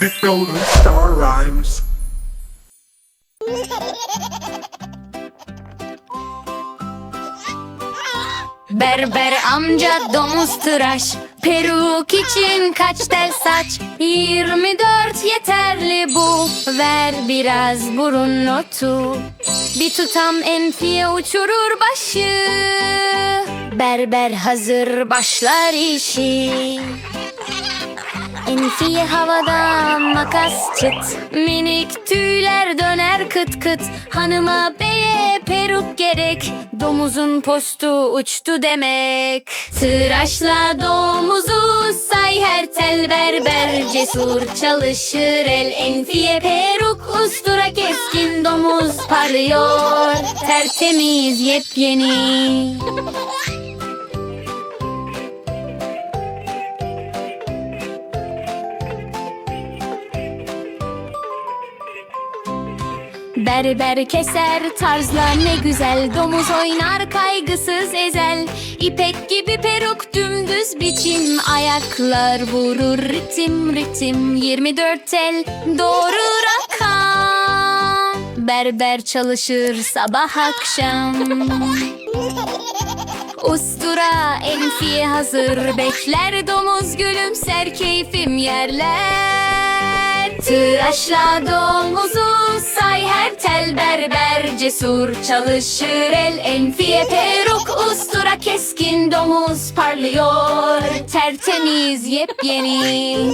Big Golden Star Rhymes. Berber amca domuz tıraş Peruk için kaç tel saç? 24 yeterli bu Ver biraz burun notu. Bir tutam enfiye uçurur başı. Berber hazır başlar işi Enfiye havada makas çıt. Minik tüyler döner kıt kıt. Hanıma beye peruk gerek. Domuzun postu uçtu demek. Tıraşla domuzu say her tel berber. Cesur çalışır el. Enfiye peruk Ustura keskin domuz parlıyor. Tertemiz yepyeni Berber keser tarzla ne güzel Domuz oynar kaygısız ezel. İpek gibi peruk dümdüz biçim Ayaklar vurur ritim ritim. 24 tel doğru rakam. Berber çalışır sabah akşam. Ustura enfiye hazır Bekler domuz gülümser keyfim yerler Tıraşla domuzu say her tel berber. Cesur çalışır el enfiye peruk Ustura keskin domuz parlıyor. Tertemiz yepyeni